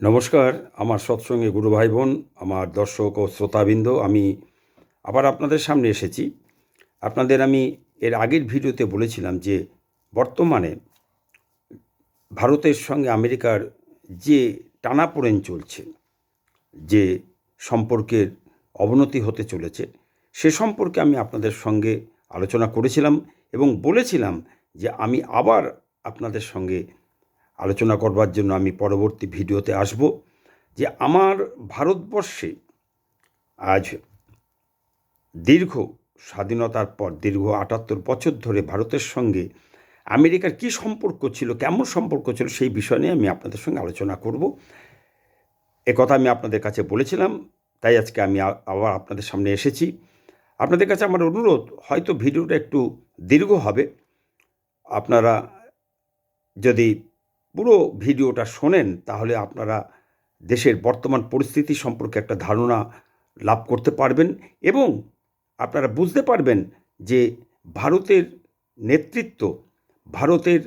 নমস্কার, আমার সৎসঙ্গে গুরু ভাই বোন আমার দর্শক ও শ্রোতাবৃন্দ, আমি আবার আপনাদের সামনে এসেছি। আপনাদের আমি এর আগের ভিডিওতে বলেছিলাম যে বর্তমানে ভারতের সঙ্গে আমেরিকার যে টানাপোড়েন চলছে, যে সম্পর্কের অবনতি হতে চলেছে, সে সম্পর্কে আমি আপনাদের সঙ্গে আলোচনা করেছিলাম এবং বলেছিলাম যে আমি আবার আপনাদের সঙ্গে আলোচনা করবার জন্য আমি পরবর্তী ভিডিওতে আসব যে আমার ভারতবর্ষে আজ দীর্ঘ স্বাধীনতার পর দীর্ঘ আটাত্তর বছর ধরে ভারতের সঙ্গে আমেরিকার কী সম্পর্ক ছিল, কেমন সম্পর্ক ছিল সেই বিষয় নিয়ে আমি আপনাদের সঙ্গে আলোচনা করব। কথা আমি আপনাদের কাছে বলেছিলাম, তাই আজকে আমি আবার আপনাদের সামনে এসেছি। আপনাদের কাছে আমার অনুরোধ, হয়তো ভিডিওটা একটু দীর্ঘ হবে। আপনারা যদি পুরো ভিডিওটা শোনেন, তাহলে আপনারা দেশের বর্তমান পরিস্থিতি সম্পর্কে একটা ধারণা লাভ করতে পারবেন এবং আপনারা বুঝতে পারবেন যে ভারতের নেতৃত্ব, ভারতের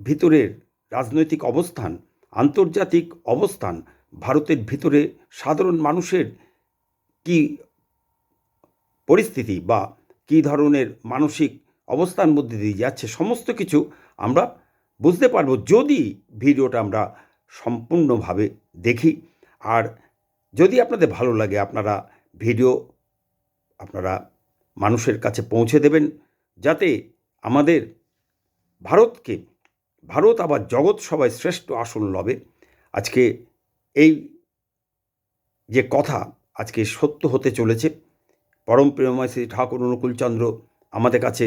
ভিতরের রাজনৈতিক অবস্থান, আন্তর্জাতিক অবস্থান, ভারতের ভিতরে সাধারণ মানুষের কি পরিস্থিতি বা কী ধরনের মানসিক অবস্থার মধ্যে দিয়ে যাচ্ছে, সমস্ত কিছু আমরা বুঝতে পারব যদি ভিডিওটা আমরা সম্পূর্ণভাবে দেখি। আর যদি আপনাদের ভালো লাগে, আপনারা ভিডিও আপনারা মানুষের কাছে পৌঁছে দেবেন, যাতে আমাদের ভারতকে, ভারত আবার জগৎ সবাই শ্রেষ্ঠ আসন লবে। আজকে এই যে কথা আজকে সত্য হতে চলেছে। পরম প্রেমময় শ্রী ঠাকুর অনুকূলচন্দ্র আমাদের কাছে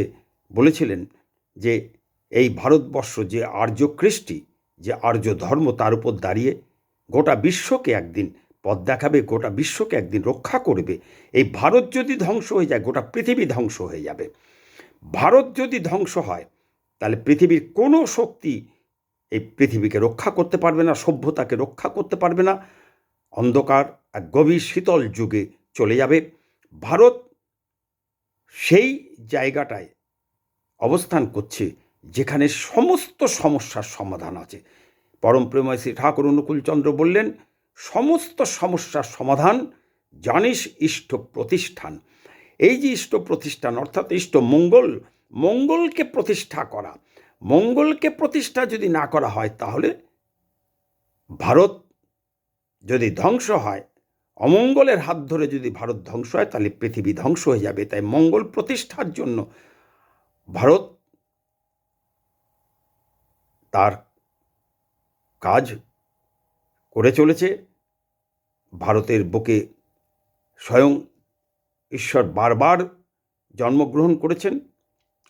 বলেছিলেন যে এই ভারতবর্ষ যে আর্য কৃষ্টি, যে আর্য ধর্ম, তার উপর দাঁড়িয়ে গোটা বিশ্বকে একদিন পথ দেখাবে, গোটা বিশ্বকে একদিন রক্ষা করবে। এই ভারত যদি ধ্বংস হয়ে যায়, গোটা পৃথিবী ধ্বংস হয়ে যাবে। ভারত যদি ধ্বংস হয়, তাহলে পৃথিবীর কোনো শক্তি এই পৃথিবীকে রক্ষা করতে পারবে না, সভ্যতাকে রক্ষা করতে পারবে না। অন্ধকার এক গভীর শীতল যুগে চলে যাবে। ভারত সেই জায়গাটায় অবস্থান করছে যেখানে সমস্ত সমস্যার সমাধান আছে। পরম প্রেময় শ্রী ঠাকুর অনুকূলচন্দ্র বললেন, সমস্ত সমস্যার সমাধান জানিস ইষ্ট প্রতিষ্ঠান। এই যে ইষ্ট প্রতিষ্ঠান, অর্থাৎ ইষ্ট মঙ্গল, মঙ্গলকে প্রতিষ্ঠা করা। মঙ্গলকে প্রতিষ্ঠা যদি না করা হয়, তাহলে ভারত যদি ধ্বংস হয়, অমঙ্গলের হাত ধরে যদি ভারত ধ্বংস হয়, তাহলে পৃথিবী ধ্বংস হয়ে যাবে। তাই মঙ্গল প্রতিষ্ঠার জন্য ভারত তার কাজ করে চলেছে। ভারতের বুকে স্বয়ং ঈশ্বর বারবার জন্মগ্রহণ করেছেন।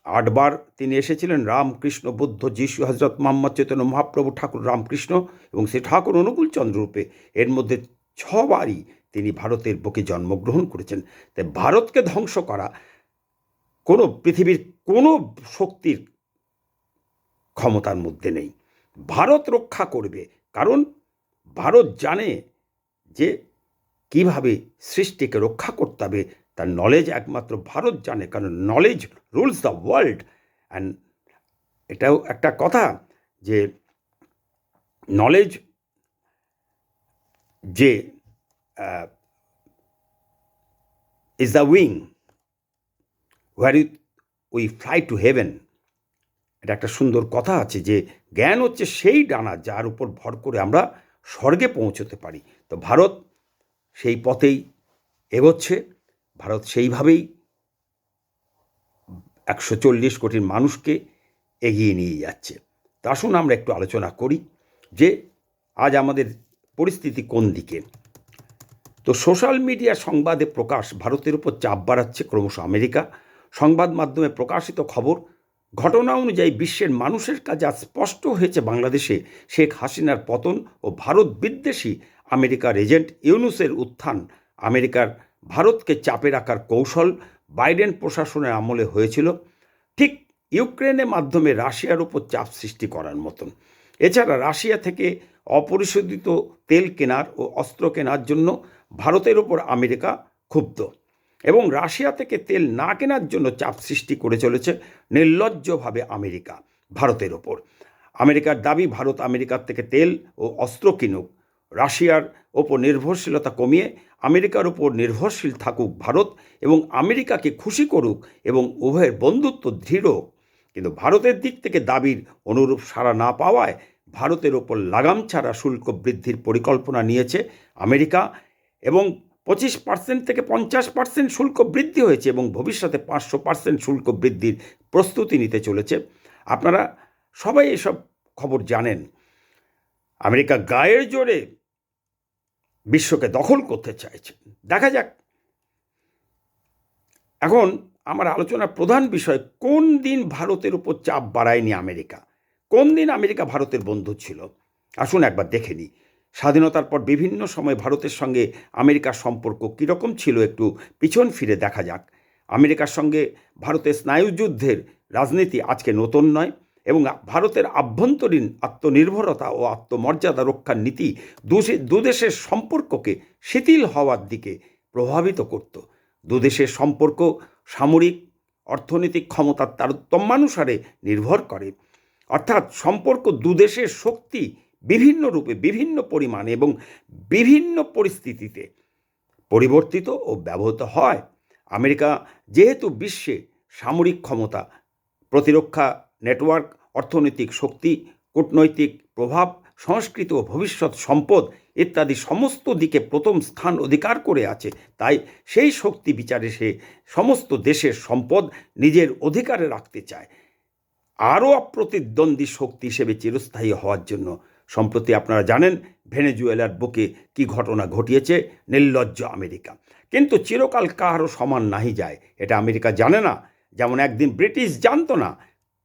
আটবার তিনি এসেছিলেন রামকৃষ্ণ বুদ্ধ যিশু হজরত মোহাম্মদ চৈতন্য মহাপ্রভু ঠাকুর রামকৃষ্ণ এবং সে ঠাকুর অনুকূল রূপে। এর মধ্যে ছবারই তিনি ভারতের বুকে জন্মগ্রহণ করেছেন। তাই ভারতকে ধ্বংস করা কোনো পৃথিবীর কোনো শক্তির ক্ষমতার মধ্যে নেই। ভারত রক্ষা করবে। কারণ ভারত জানে যে কীভাবে সৃষ্টিকে রক্ষা করতে হবে। তার নলেজ একমাত্র ভারত জানে। কারণ knowledge rules the world and এটাও একটা কথা যে নলেজ যে is the wing where you we fly to heaven এটা একটা সুন্দর কথা আছে যে জ্ঞান হচ্ছে সেই ডানা যার উপর ভর করে আমরা স্বর্গে পৌঁছতে পারি। তো ভারত সেই পথেই এগোচ্ছে, ভারত সেইভাবেই একশো চল্লিশ কোটির মানুষকে এগিয়ে নিয়ে যাচ্ছে। তা আসুন আমরা একটু আলোচনা করি যে আজ আমাদের পরিস্থিতি কোন দিকে। তো সোশ্যাল মিডিয়া সংবাদে প্রকাশ, ভারতের উপর চাপ বাড়াচ্ছে ক্রমশ আমেরিকা। সংবাদ মাধ্যমে প্রকাশিত খবর ঘটনা অনুযায়ী বিশ্বের মানুষের কাছে আজ স্পষ্ট হয়েছে বাংলাদেশে। শেখ হাসিনার পতন ও ভারত বিদ্বেষী আমেরিকার এজেন্ট ইউনুসের উত্থান। আমেরিকার ভারতকে চাপে রাখার কৌশল বাইডেন প্রশাসনের আমলে হয়েছিল। ঠিক ইউক্রেনের মাধ্যমে রাশিয়ার উপর চাপ সৃষ্টি করার মতন। এছাড়া রাশিয়া থেকে অপরিশোধিত তেল কেনার ও অস্ত্র কেনার জন্য ভারতের ওপর আমেরিকা ক্ষুব্ধ। এবং রাশিয়া থেকে তেল না কেনার জন্য চাপ সৃষ্টি করে চলেছে নির্লজ্জভাবে আমেরিকা, ভারতের ওপর আমেরিকার দাবি, ভারত আমেরিকার থেকে তেল ও অস্ত্র কিনুক রাশিয়ার ওপর নির্ভরশীলতা কমিয়ে আমেরিকার ওপর নির্ভরশীল থাকুক ভারত এবং আমেরিকাকে খুশি করুক এবং উভয়ের বন্ধুত্ব দৃঢ়। কিন্তু ভারতের দিক থেকে দাবির অনুরূপ সাড়া না পাওয়ায় ভারতের ওপর লাগাম ছাড়া শুল্ক বৃদ্ধির পরিকল্পনা নিয়েছে আমেরিকা এবং পঁচিশ পার্সেন্ট থেকে পঞ্চাশ পার্সেন্ট শুল্ক বৃদ্ধি হয়েছে এবং ভবিষ্যতে পাঁচশো পার্সেন্ট শুল্ক বৃদ্ধির প্রস্তুতি নিতে চলেছে। আপনারা সবাই এসব খবর জানেন। আমেরিকা গায়ের জোরে বিশ্বকে দখল করতে চাইছে। দেখা যাক। এখন আমার আলোচনার প্রধান বিষয়, কোন দিন ভারতের উপর চাপ বাড়ায়নি আমেরিকা? কোন দিন আমেরিকা ভারতের বন্ধু ছিল? আসুন একবার দেখে নিই। স্বাধীনতার পর বিভিন্ন সময় ভারতের সঙ্গে আমেরিকার সম্পর্ক কীরকম ছিল একটু পিছন ফিরে দেখা যাক। আমেরিকার সঙ্গে ভারতের স্নায়ুযুদ্ধের রাজনীতি আজকে নতুন নয় এবং ভারতের আভ্যন্তরীণ আত্মনির্ভরতা ও আত্মমর্যাদা রক্ষার নীতি দুদেশের সম্পর্ককে শিথিল হওয়ার দিকে প্রভাবিত করত। দুদেশের সম্পর্ক সামরিক, অর্থনৈতিক ক্ষমতার তারতম্যানুসারে নির্ভর করে। অর্থাৎ সম্পর্ক দুদেশের শক্তি বিভিন্ন রূপে, বিভিন্ন পরিমাণে এবং বিভিন্ন পরিস্থিতিতে পরিবর্তিত ও ব্যবহৃত হয়। আমেরিকা যেহেতু বিশ্বে সামরিক ক্ষমতা, প্রতিরক্ষা নেটওয়ার্ক, অর্থনৈতিক শক্তি, কূটনৈতিক প্রভাব, সংস্কৃত ও ভবিষ্যৎ সম্পদ ইত্যাদি সমস্ত দিকে প্রথম স্থান অধিকার করে আছে, তাই সেই শক্তি বিচারে সে সমস্ত দেশের সম্পদ নিজের অধিকারে রাখতে চায়। আরও অপ্রতিদ্বন্দ্বী শক্তি হিসেবে চিরস্থায়ী হওয়ার জন্য সম্প্রতি আপনারা জানেন, ভেনেজুয়েলার বুকে কি ঘটনা ঘটিয়েছে, নির্লজ্জ আমেরিকা। কিন্তু চিরকাল কারও সমান নাহি যায়, এটা আমেরিকা জানে না। যেমন একদিন ব্রিটিশ জানতো না,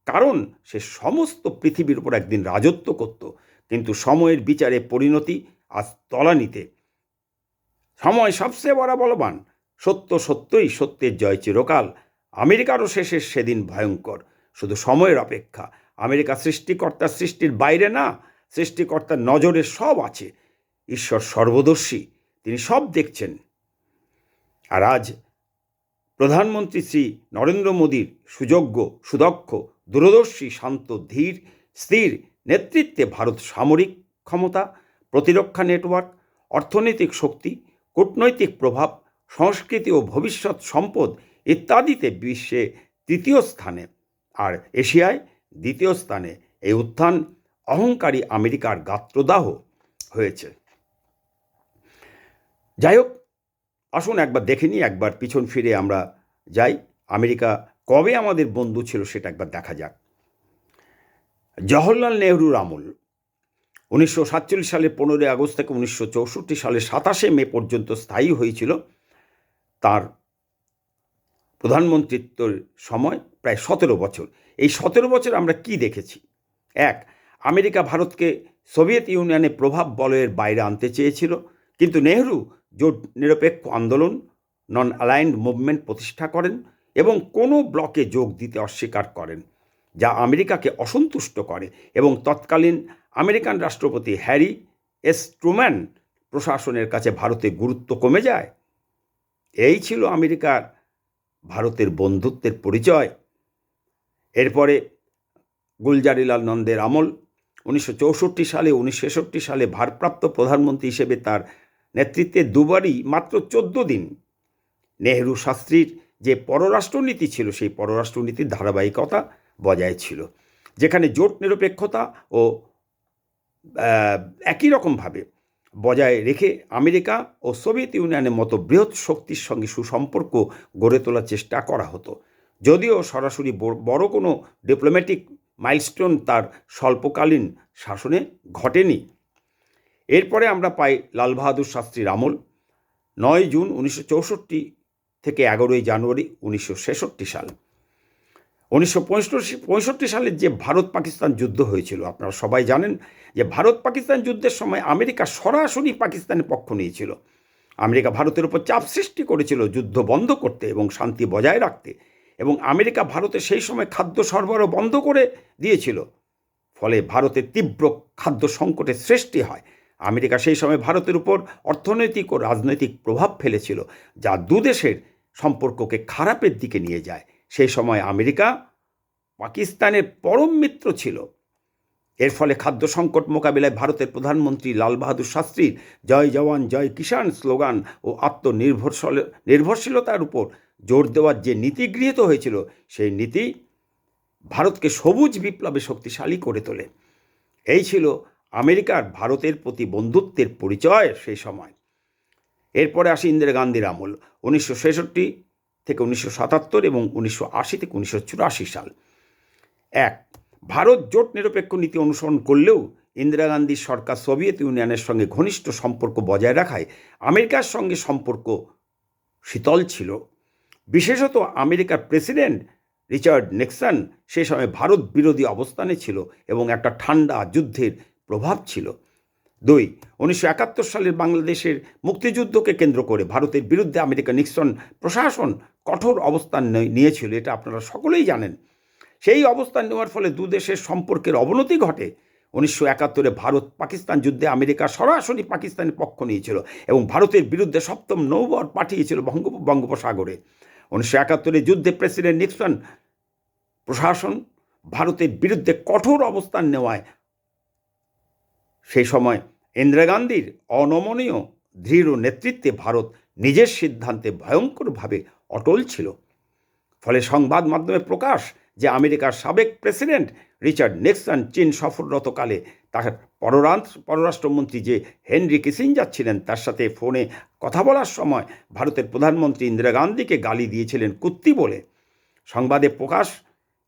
কারণ সে সমস্ত পৃথিবীর উপর একদিন রাজত্ব করত। কিন্তু সময়ের বিচারে পরিণতি আজ তলানিতে। সময় সবচেয়ে বড় বলবান, সত্য সত্যই সত্যের জয় চিরকাল। আমেরিকারও শেষে সেদিন ভয়ঙ্কর। শুধু সময়ের অপেক্ষা, আমেরিকা সৃষ্টিকর্তার সৃষ্টির বাইরে না সৃষ্টিকর্তার নজরে সব আছে। ঈশ্বর সর্বদর্শী, তিনি সব দেখছেন। আর আজ প্রধানমন্ত্রী শ্রী নরেন্দ্র মোদীর সুযোগ্য, সুদক্ষ, দূরদর্শী, শান্ত, ধীর, স্থির নেতৃত্বে ভারত সামরিক ক্ষমতা, প্রতিরক্ষা নেটওয়ার্ক, অর্থনৈতিক শক্তি, কূটনৈতিক প্রভাব, সংস্কৃতি ও ভবিষ্যৎ সম্পদ ইত্যাদিতে বিশ্বে তৃতীয় স্থানে। আর এশিয়ায় দ্বিতীয় স্থানে এই উত্থান অহংকারী আমেরিকার গাত্রদাহ হয়েছে। যাই হোক আসুন একবার দেখে নিই, একবার পিছন ফিরে আমরা যাই। আমেরিকা কবে আমাদের বন্ধু ছিল সেটা একবার দেখা যাক। জওহরলাল নেহরুর আমল উনিশশো সাতচল্লিশ সালের পনেরোই আগস্ট থেকে উনিশশো চৌষট্টি সালের সাতাশে মে পর্যন্ত স্থায়ী হয়েছিল। তার প্রধানমন্ত্রিত্বর সময় প্রায় সতেরো বছর। এই সতেরো বছর আমরা কি দেখেছি? এক আমেরিকা ভারতকে সোভিয়েত ইউনিয়নে প্রভাব বলয়ের বাইরে আনতে চেয়েছিল, কিন্তু নেহরু জোট নিরপেক্ষ আন্দোলন নন অ্যালাইন্ড মুভমেন্ট প্রতিষ্ঠা করেন এবং কোনো ব্লকে যোগ দিতে অস্বীকার করেন, যা আমেরিকাকে অসন্তুষ্ট করে এবং তৎকালীন আমেরিকান রাষ্ট্রপতি হ্যারি এস ট্রুম্যান প্রশাসনের কাছে ভারতে গুরুত্ব কমে যায়। এই ছিল আমেরিকার ভারতের বন্ধুত্বের পরিচয়। এরপরে গুলজারিলাল নন্দের আমল উনিশশো চৌষট্টি সালে, উনিশশো ছেষট্টি সালে ভারপ্রাপ্ত প্রধানমন্ত্রী হিসেবে তার নেতৃত্বে দুবারই মাত্র চোদ্দ দিন নেহরু শাস্ত্রীর যে পররাষ্ট্রনীতি ছিল, সেই পররাষ্ট্রনীতির ধারাবাহিকতা বজায় ছিল, যেখানে জোট নিরপেক্ষতা ও একই রকমভাবে বজায় রেখে আমেরিকা ও সোভিয়েত ইউনিয়নের মতো বৃহৎ শক্তির সঙ্গে সুসম্পর্ক গড়ে তোলার চেষ্টা করা হতো, যদিও সরাসরি বড় কোনো ডিপ্লোম্যাটিক মাইলস্টোন তার স্বল্পকালীন শাসনে ঘটেনি। এরপরে আমরা পাই লাল বাহাদুর শাস্ত্রীর আমল। নয় জুন উনিশশো চৌষট্টি থেকে এগারোই জানুয়ারি উনিশশো ছেষট্টি সাল। উনিশশো পঁয়ষট্টি সালের যে ভারত পাকিস্তান যুদ্ধ হয়েছিল, আপনারা সবাই জানেন যে ভারত পাকিস্তান যুদ্ধের সময় আমেরিকা সরাসরি পাকিস্তানের পক্ষ নিয়েছিল। আমেরিকা ভারতের উপর চাপ সৃষ্টি করেছিল যুদ্ধ বন্ধ করতে এবং শান্তি বজায় রাখতে। এবং আমেরিকা ভারতে সেই সময় খাদ্য সরবরাহ বন্ধ করে দিয়েছিল। ফলে ভারতে তীব্র খাদ্য সংকটের সৃষ্টি হয়। আমেরিকা সেই সময় ভারতের উপর অর্থনৈতিক ও রাজনৈতিক প্রভাব ফেলেছিল, যা দুদেশের সম্পর্ককে খারাপের দিকে নিয়ে যায়। সেই সময় আমেরিকা পাকিস্তানের পরম মিত্র ছিল। এর ফলে খাদ্য সংকট মোকাবিলায় ভারতের প্রধানমন্ত্রী লাল বাহাদুর শাস্ত্রীর জয় জওয়ান, জয় কিষাণ স্লোগান ও আত্মনির্ভরশীল, নির্ভরশীলতার উপর জোর দেওয়ার যে নীতি গৃহীত হয়েছিল, সেই নীতি ভারতকে সবুজ বিপ্লবে শক্তিশালী করে তোলে। এই ছিল আমেরিকার ভারতের প্রতি বন্ধুত্বের পরিচয় সেই সময়। এরপরে আসে ইন্দিরা গান্ধীর আমল। উনিশশো ছেষট্টি থেকে উনিশশো সাতাত্তর এবং উনিশশো আশি থেকে উনিশশো চুরাশি সাল। এক, ভারত জোট নিরপেক্ষ নীতি অনুসরণ করলেও ইন্দিরা গান্ধীর সরকার সোভিয়েত ইউনিয়নের সঙ্গে ঘনিষ্ঠ সম্পর্ক বজায় রাখায় আমেরিকার সঙ্গে সম্পর্ক শীতল ছিল। বিশেষত আমেরিকার প্রেসিডেন্ট রিচার্ড নিক্সন সে সময় ভারত বিরোধী অবস্থানে ছিল এবং একটা ঠান্ডা যুদ্ধের প্রভাব ছিল। দুই, উনিশশো একাত্তর সালের বাংলাদেশের মুক্তিযুদ্ধকে কেন্দ্র করে ভারতের বিরুদ্ধে আমেরিকা নিক্সন প্রশাসন কঠোর অবস্থান নিয়েছিল, এটা আপনারা সকলেই জানেন। সেই অবস্থান নেওয়ার ফলে দু দেশের সম্পর্কের অবনতি ঘটে। উনিশশো একাত্তরে ভারত পাকিস্তান যুদ্ধে আমেরিকা সরাসরি পাকিস্তানের পক্ষ নিয়েছিল এবং ভারতের বিরুদ্ধে সপ্তম নৌবহর পাঠিয়েছিল বঙ্গ বঙ্গোপসাগরে। উনিশশো একাত্তরে যুদ্ধে প্রেসিডেন্ট নিক্সন প্রশাসন ভারতের বিরুদ্ধে কঠোর অবস্থান নেওয়ায়। সেই সময় ইন্দিরা গান্ধীর অনমনীয় দৃঢ় নেতৃত্বে ভারত নিজের সিদ্ধান্তে ভয়ঙ্করভাবে অটল ছিল। ফলে সংবাদ মাধ্যমে প্রকাশ যে আমেরিকার সাবেক প্রেসিডেন্ট রিচার্ড নিক্সন চীন সফররতকালে তার পররাষ্ট্র, পররাষ্ট্রমন্ত্রী যে হেনরি কিসিঞ্জার ছিলেন, তার সাথে ফোনে কথা বলার সময় ভারতের প্রধানমন্ত্রী ইন্দিরা গান্ধীকে গালি দিয়েছিলেন কুত্তি বলে। সংবাদে প্রকাশ,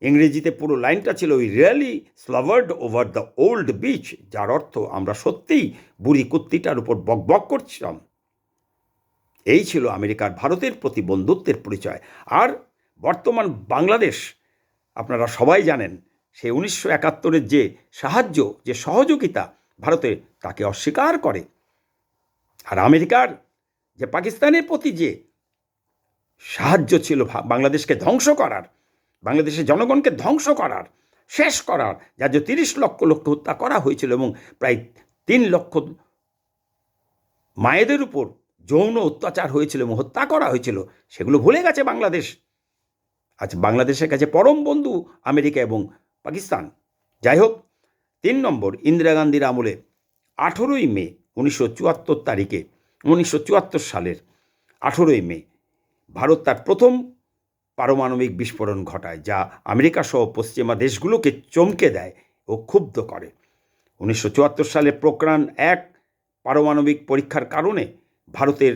ইংরেজিতে পুরো লাইনটা ছিল ওই really slavered over the old beach যার অর্থ আমরা সত্যিই বুড়ি কুত্তিটার উপর বকবক করছিলাম। এই ছিল আমেরিকার ভারতের প্রতি বন্ধুত্বের পরিচয়। আর বর্তমান বাংলাদেশ, আপনারা সবাই জানেন সে উনিশশো একাত্তরের যে সাহায্য, যে সহযোগিতা ভারতে তাকে অস্বীকার করে। আর আমেরিকার যে পাকিস্তানের প্রতি যে সাহায্য ছিল বাংলাদেশকে ধ্বংস করার, বাংলাদেশের জনগণকে ধ্বংস করার, শেষ করার, যার যে তিরিশ লক্ষ লক্ষ হত্যা করা হয়েছিল এবং প্রায় তিন লক্ষ মায়েদের উপর যৌন অত্যাচার হয়েছিল এবং হত্যা করা হয়েছিল, সেগুলো ভুলে গেছে বাংলাদেশ। আজ বাংলাদেশের কাছে পরম বন্ধু আমেরিকা এবং পাকিস্তান। যাই হোক তিন নম্বর ইন্দিরা গান্ধীর আমলে আঠেরোই মে উনিশশো চুয়াত্তর তারিখে, উনিশশো চুয়াত্তর সালের আঠেরোই মে ভারত তার প্রথম পারমাণবিক বিস্ফোরণ ঘটায়, যা আমেরিকা সহ পশ্চিমা দেশগুলোকে চমকে দেয় ও ক্ষুব্ধ করে। উনিশশো চুয়াত্তর সালে প্রক্রান এক পারমাণবিক পরীক্ষার কারণে ভারতের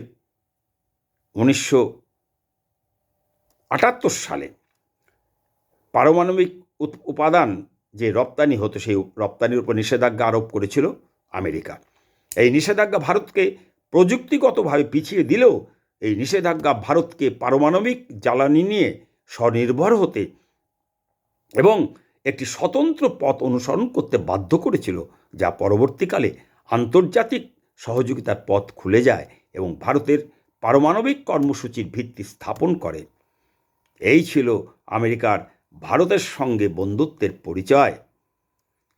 উনিশশো আটাত্তর সালে পারমাণবিক উপাদান যে রপ্তানি হতো, সেই রপ্তানির উপর নিষেধাজ্ঞা আরোপ করেছিল আমেরিকা। এই নিষেধাজ্ঞা ভারতকে প্রযুক্তিগতভাবে পিছিয়ে দিলেও এই নিষেধাজ্ঞা ভারতকে পারমাণবিক জ্বালানি নিয়ে স্বনির্ভর হতে এবং একটি স্বতন্ত্র পথ অনুসরণ করতে বাধ্য করেছিল, যা পরবর্তীকালে আন্তর্জাতিক সহযোগিতার পথ খুলে যায় এবং ভারতের পারমাণবিক কর্মসূচির ভিত্তি স্থাপন করে। এই ছিল আমেরিকার ভারতের সঙ্গে বন্ধুত্বের পরিচয়।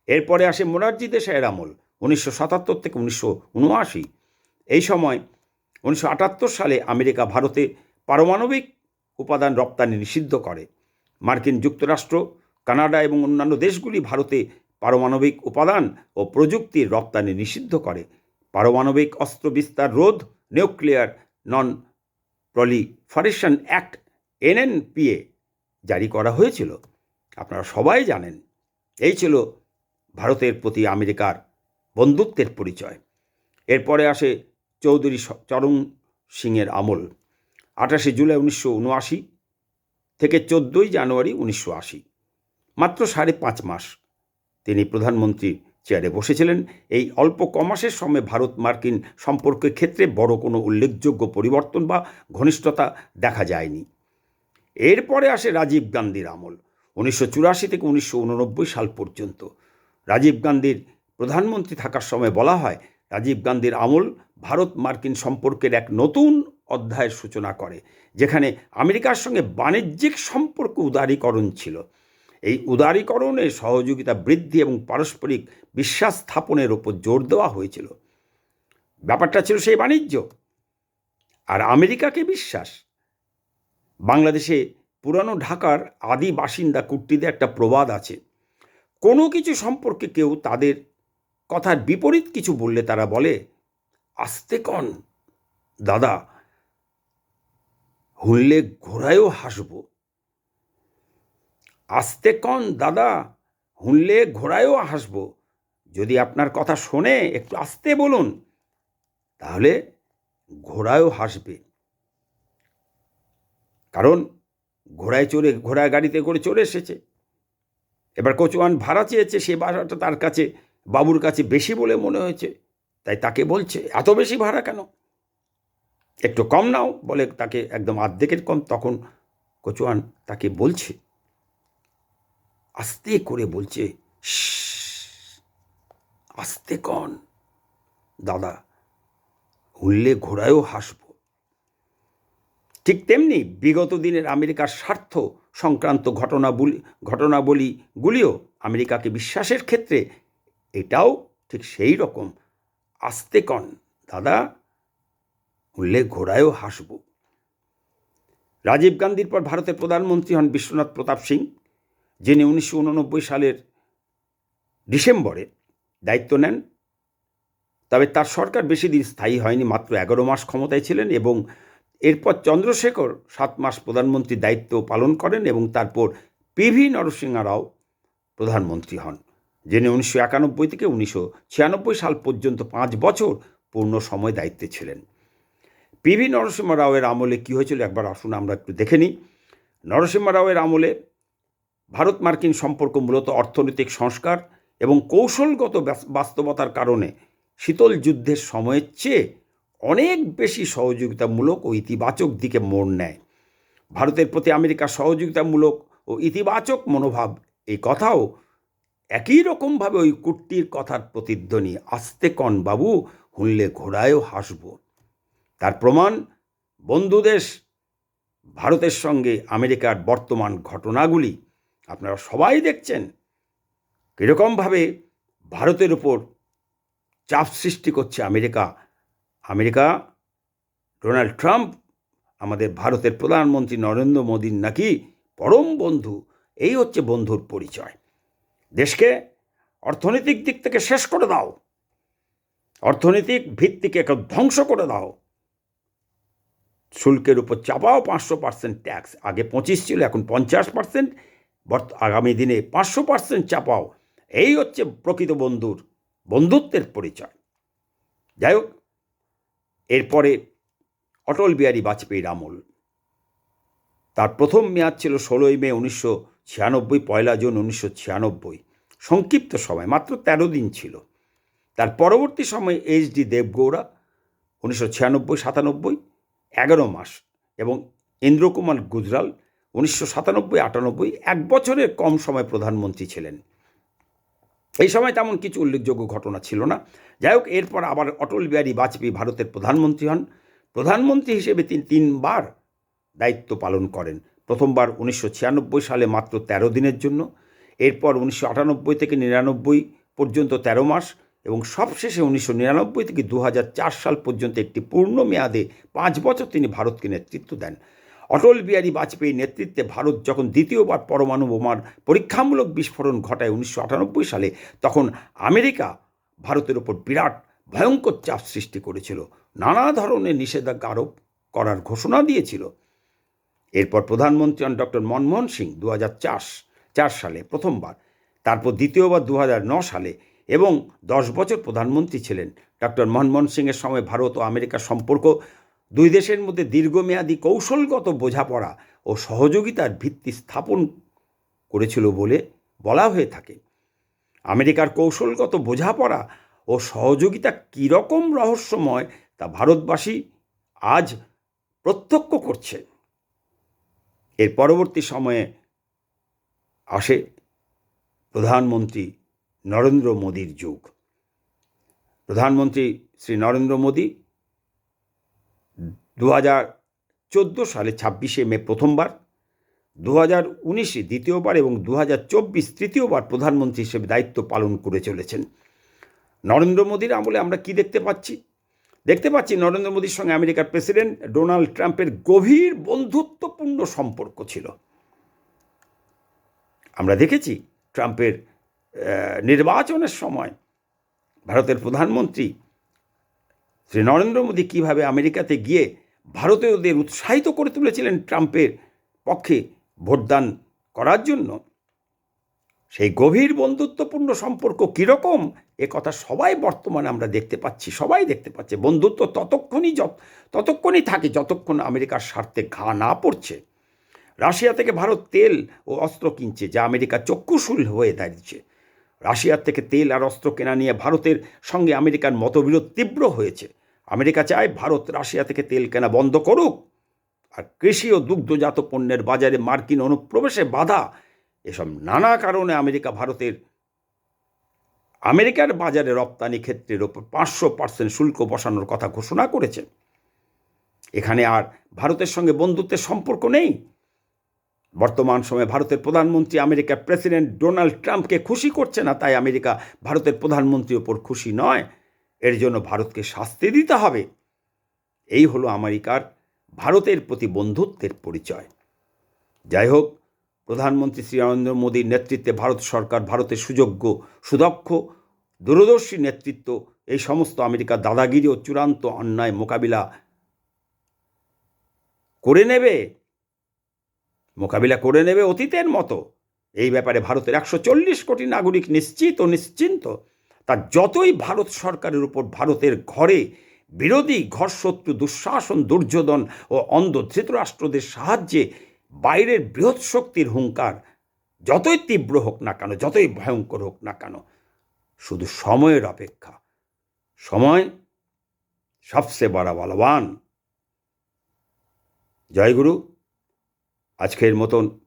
এরপরে আসে মোরারজি দেশাইয়ের আমল, উনিশশো সাতাত্তর থেকে উনিশশো উনআশি। এই সময় উনিশশো আটাত্তর সালে আমেরিকা ভারতে পারমাণবিক উপাদান রপ্তানি নিষিদ্ধ করে। মার্কিন যুক্তরাষ্ট্র, কানাডা এবং অন্যান্য দেশগুলি ভারতে পারমাণবিক উপাদান ও প্রযুক্তির রপ্তানি নিষিদ্ধ করে। পারমাণবিক অস্ত্র বিস্তার রোধ, nuclear non proliferation act, NNPA জারি করা হয়েছিল। আপনারা সবাই জানেন, এই ছিল ভারতের প্রতি আমেরিকার বন্ধুত্বের পরিচয়। এরপরে আসে চৌধুরী চরণ সিংয়ের আমল। আঠাশে জুলাই উনিশশো উনআশি থেকে চোদ্দোই জানুয়ারি উনিশশো আশি, মাত্র সাড়ে পাঁচ মাস। তিনি প্রধানমন্ত্রীর চেয়ারে বসেছিলেন। এই অল্প কমাসের সময় ভারত মার্কিন সম্পর্কের ক্ষেত্রে বড় কোনো উল্লেখযোগ্য পরিবর্তন বা ঘনিষ্ঠতা দেখা যায়নি। এরপরে আসে রাজীব গান্ধীর আমল। উনিশশো চুরাশি থেকে উনিশশো উননব্বই সাল পর্যন্ত। রাজীব গান্ধীর প্রধানমন্ত্রী থাকার সময় বলা হয়, রাজীব গান্ধীর আমল ভারত মার্কিন সম্পর্কের এক নতুন অধ্যায়ের সূচনা করে, যেখানে আমেরিকার সঙ্গে বাণিজ্যিক সম্পর্ক উদারীকরণ ছিল। এই উদারীকরণে সহযোগিতা বৃদ্ধি এবং পারস্পরিক বিশ্বাস স্থাপনের ওপর জোর দেওয়া হয়েছিল। ব্যাপারটা ছিল সেই বাণিজ্য। আর আমেরিকাকে বিশ্বাস। বাংলাদেশে পুরানো ঢাকার আদি বাসিন্দা কুর্তিদের একটা প্রবাদ আছে। কোনো কিছু সম্পর্কে কেউ তাদের কথার বিপরীত কিছু বললে তারা বলে, আস্তে কন, দাদা, হুললে ঘোড়ায়ও হাসব। আস্তে কন, দাদা, হুললে ঘোড়ায়ও হাসব। যদি আপনার কথা শোনে, একটু আস্তে বলুন, তাহলে ঘোড়ায়ও হাসবে। কারণ ঘোড়ায় চড়ে ঘোড়া গাড়িতে করে চলে এসেছে। এবার কচুয়ান ভাড়া চেয়েছে, সে ভাড়াটা তার কাছে, বাবুর কাছে বেশি বলে মনে হয়েছে। তাই তাকে বলছে, এত বেশি ভাড়া কেন? একটু কম নাও, বলে তাকে একদম অর্ধেকের কম। তখন কচুয়ান তাকে বলছে, আস্তে করে বলছে আস্তে কন দাদা উল্লে ঘোড়ায়ও হাসব ঠিক তেমনি বিগত দিনের আমেরিকার স্বার্থ সংক্রান্ত ঘটনাবলী, ঘটনাবলীগুলিও আমেরিকাকে বিশ্বাসের ক্ষেত্রে এটাও ঠিক সেই রকম। আস্তে কন, দাদা উল্লে ঘোড়ায়ও হাসব। রাজীব গান্ধীর পর ভারতের প্রধানমন্ত্রী হন বিশ্বনাথ প্রতাপ সিং, যিনি উনিশশো উননব্বই সালের ডিসেম্বরে দায়িত্ব নেন। তবে তার সরকার বেশি দিন স্থায়ী হয়নি, মাত্র এগারো মাস ক্ষমতায় ছিলেন এবং এরপর চন্দ্রশেখর সাত মাস প্রধানমন্ত্রী দায়িত্ব পালন করেন এবং তারপর পিভি নরসিংহ রাও প্রধানমন্ত্রী হন। যিনি উনিশশো একানব্বই থেকে উনিশশো ছিয়ানব্বই সাল পর্যন্ত পাঁচ বছর পূর্ণ সময় দায়িত্বে ছিলেন। পিভি নরসিংহ রাওয়ের আমলে কী হয়েছিল একবার আসুন আমরা একটু দেখে নিই। নরসিংহ রাওয়ের আমলে ভারত মার্কিন সম্পর্ক মূলত অর্থনৈতিক সংস্কার এবং কৌশলগত বাস্তবতার কারণে শীতল যুদ্ধের সময়ের চেয়ে অনেক বেশি সহযোগিতামূলক ও ইতিবাচক দিকে মোড় নেয়। ভারতের প্রতি আমেরিকার সহযোগিতামূলক ও ইতিবাচক মনোভাব এই কথাও একই রকমভাবে ওই কুট্টির কথার প্রতিধ্বনি, আস্তে কন বাবু হুনলে ঘোড়ায়ও হাসব। তার প্রমাণ বন্ধুদেশ ভারতের সঙ্গে আমেরিকার বর্তমান ঘটনাগুলি। আপনারা সবাই দেখছেন কীরকমভাবে ভারতের উপর চাপ সৃষ্টি করছে আমেরিকা আমেরিকা, ডোনাল্ড ট্রাম্প, আমাদের ভারতের প্রধানমন্ত্রী নরেন্দ্র মোদীর নাকি পরম বন্ধু। এই হচ্ছে বন্ধুর পরিচয়। দেশকে অর্থনৈতিক দিক থেকে শেষ করে দাও। অর্থনৈতিক ভিত্তিকে ধ্বংস করে দাও। শুল্কের উপর চাপাও পাঁচশো পার্সেন্ট ট্যাক্স আগে পঁচিশ ছিল, এখন পঞ্চাশ পার্সেন্ট বর্ত, আগামী দিনে পাঁচশো পার্সেন্ট চাপাও। এই হচ্ছে প্রকৃত বন্ধুর, বন্ধুত্বের পরিচয়। যাই হোক এরপরে অটল বিহারী বাজপেয়ীর আমল। তার প্রথম মেয়াদ ছিল ষোলোই মে উনিশশো ছিয়ানব্বই, পয়লা জুন উনিশশো ছিয়ানব্বই। সংক্ষিপ্ত সময়, মাত্র তেরো দিন ছিল। তার পরবর্তী সময়ে এইচ ডি দেবগৌড়া, উনিশশো ছিয়ানব্বই, সাতানব্বই, এগারো মাস এবং ইন্দ্রকুমার গুজরাল, উনিশশো সাতানব্বই, আটানব্বই, এক বছরের কম সময় প্রধানমন্ত্রী ছিলেন। এই সময় তেমন কিছু উল্লেখযোগ্য ঘটনা ছিল না। যাই হোক, এরপর আবার অটল বিহারী বাজপেয়ী ভারতের প্রধানমন্ত্রী হন। প্রধানমন্ত্রী হিসেবে তিনি তিনবার দায়িত্ব পালন করেন। প্রথমবার উনিশশো ছিয়ানব্বই সালে মাত্র তেরো দিনের জন্য, এরপর উনিশশো আটানব্বই থেকে নিরানব্বই পর্যন্ত তেরো মাস এবং সবশেষে উনিশশো নিরানব্বই থেকে দু সাল পর্যন্ত একটি পূর্ণ মেয়াদে পাঁচ বছর তিনি ভারতকে নেতৃত্ব দেন। অটল বিহারী বাজপেয়ীর নেতৃত্বে ভারত যখন দ্বিতীয়বার পরমাণু বোমার পরীক্ষামূলক বিস্ফোরণ ঘটায় উনিশশো আটানব্বই সালে, তখন আমেরিকা ভারতের ওপর বিরাট ভয়ঙ্কর চাপ সৃষ্টি করেছিল। নানা ধরনের নিষেধাজ্ঞা আরোপ করার ঘোষণা দিয়েছিল। এরপর প্রধানমন্ত্রী হন ডক্টর মনমোহন সিং দু চার সালে প্রথমবার, তারপর দ্বিতীয়বার দু সালে এবং দশ বছর প্রধানমন্ত্রী ছিলেন। ডক্টর মনমোহন সিংয়ের সময় ভারত ও আমেরিকার সম্পর্ক দুই দেশের মধ্যে দীর্ঘমেয়াদী কৌশলগত বোঝাপড়া ও সহযোগিতার ভিত্তি স্থাপন করেছিল বলে বলা হয়ে থাকে। আমেরিকার কৌশলগত বোঝাপড়া ও সহযোগিতা কীরকম রহস্যময় তা ভারতবাসী আজ প্রত্যক্ষ করছে। এর পরবর্তী সময়ে আসে প্রধানমন্ত্রী নরেন্দ্র মোদীর যুগ। প্রধানমন্ত্রী শ্রী নরেন্দ্র মোদী দু হাজার চোদ্দ সালে ছাব্বিশে মে প্রথমবার দু হাজার উনিশে দ্বিতীয়বার এবং দু হাজার চব্বিশ তৃতীয়বার প্রধানমন্ত্রী হিসেবে দায়িত্ব পালন করে চলেছেন। নরেন্দ্র মোদীর আমলে আমরা কি দেখতে পাচ্ছি? দেখতে পাচ্ছি নরেন্দ্র মোদীর সঙ্গে আমেরিকার প্রেসিডেন্ট ডোনাল্ড ট্রাম্পের গভীর বন্ধুত্বপূর্ণ সম্পর্ক ছিল। আমরা দেখেছি ট্রাম্পের নির্বাচনের সময় ভারতের প্রধানমন্ত্রী শ্রী নরেন্দ্র মোদী কীভাবে আমেরিকাতে গিয়ে ভারতীয়দের উৎসাহিত করে তুলেছিলেন ট্রাম্পের পক্ষে ভোটদান করার জন্য। সেই গভীর বন্ধুত্বপূর্ণ সম্পর্ক কীরকম, এ কথা সবাই বর্তমানে আমরা দেখতে পাচ্ছি, সবাই দেখতে পাচ্ছে। বন্ধুত্ব ততক্ষণই যত, ততক্ষণই থাকে যতক্ষণ আমেরিকার স্বার্থে ঘা না পড়ছে। রাশিয়া থেকে ভারত তেল ও অস্ত্র কিনছে, যা আমেরিকা চক্ষুশূল হয়ে দাঁড়িয়েছে। রাশিয়ার থেকে তেল আর অস্ত্র কেনা নিয়ে ভারতের সঙ্গে আমেরিকার মতবিরোধ তীব্র হয়েছে। আমেরিকা চায় ভারত রাশিয়া থেকে তেল কেনা বন্ধ করুক, আর কৃষি ও দুগ্ধজাত পণ্যের বাজারে মার্কিন অনুপ্রবেশে বাধা। এসব নানা কারণে আমেরিকা ভারতের আমেরিকার বাজারে রপ্তানি ক্ষেত্রের ওপর পাঁচশো পার্সেন্ট শুল্ক বসানোর কথা ঘোষণা করেছে। এখানে আর ভারতের সঙ্গে বন্ধুত্বের সম্পর্ক নেই। বর্তমান সময়ে ভারতের প্রধানমন্ত্রী আমেরিকার প্রেসিডেন্ট ডোনাল্ড ট্রাম্পকে খুশি করছে না, তাই আমেরিকা ভারতের প্রধানমন্ত্রীর ওপর খুশি নয়। এর জন্য ভারতকে শাস্তি দিতে হবে। এই হলো আমেরিকার, ভারতের প্রতি বন্ধুত্বের পরিচয়। যাই হোক, প্রধানমন্ত্রী শ্রী নরেন্দ্র মোদীর নেতৃত্বে ভারত সরকার ভারতের সুযোগ্য, সুদক্ষ, দূরদর্শী নেতৃত্ব, এই সমস্ত আমেরিকার দাদাগিরি ও চূড়ান্ত অন্যায় মোকাবিলা করে নেবে। মোকাবিলা করে নেবে অতীতের মতো। এই ব্যাপারে ভারতের একশো চল্লিশ কোটি নাগরিক নিশ্চিত ও নিশ্চিন্ত তা যতই ভারত সরকারের উপর ভারতের ঘরে বিরোধী ঘরশত্রু, দুঃশাসন, দুর্যোধন ও অন্ধ ধৃতরাষ্ট্রদের সাহায্যে বাইরের বৃহৎ শক্তির হুঙ্কার যতই তীব্র হোক না কেন, যতই ভয়ঙ্কর হোক না কেন, শুধু সময়ের অপেক্ষা। সময় সবচেয়ে বড় বলবান। জয়গুরু আজকের মতন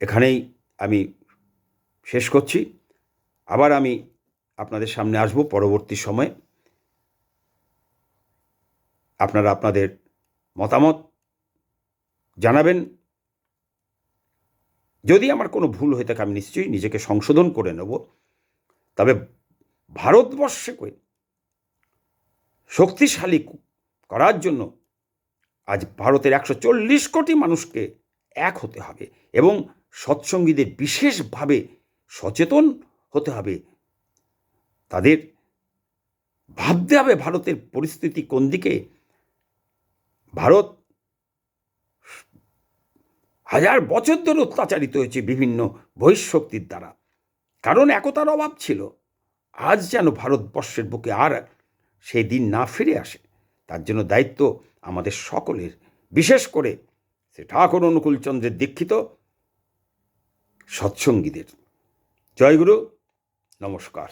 এখানেই আমি শেষ করছি। আবার আমি আপনাদের সামনে আসব পরবর্তী সময়ে। আপনারা আপনাদের মতামত জানাবেন। যদি আমার কোনো ভুল হয়ে থাকে, আমি নিশ্চয়ই নিজেকে সংশোধন করে নেব। তবে ভারতবর্ষকে শক্তিশালী করার জন্য আজ ভারতের একশো চল্লিশ কোটি মানুষকে এক হতে হবে এবং সৎসঙ্গীদের বিশেষভাবে সচেতন হতে হবে। তাদের ভাবতে হবে ভারতের পরিস্থিতি কোন দিকে? ভারত হাজার বছর ধরে অত্যাচারিত হয়েছে বিভিন্ন বহিঃশক্তির দ্বারা। কারণ একতার অভাব ছিল। আজ যেন ভারতবর্ষের বুকে আর সেই দিন না ফিরে আসে। তার জন্য দায়িত্ব আমাদের সকলের। বিশেষ করে সে ঠাকুর অনুকূলচন্দ্রের দীক্ষিত সৎসঙ্গীদের। জয়গুরু নমস্কার।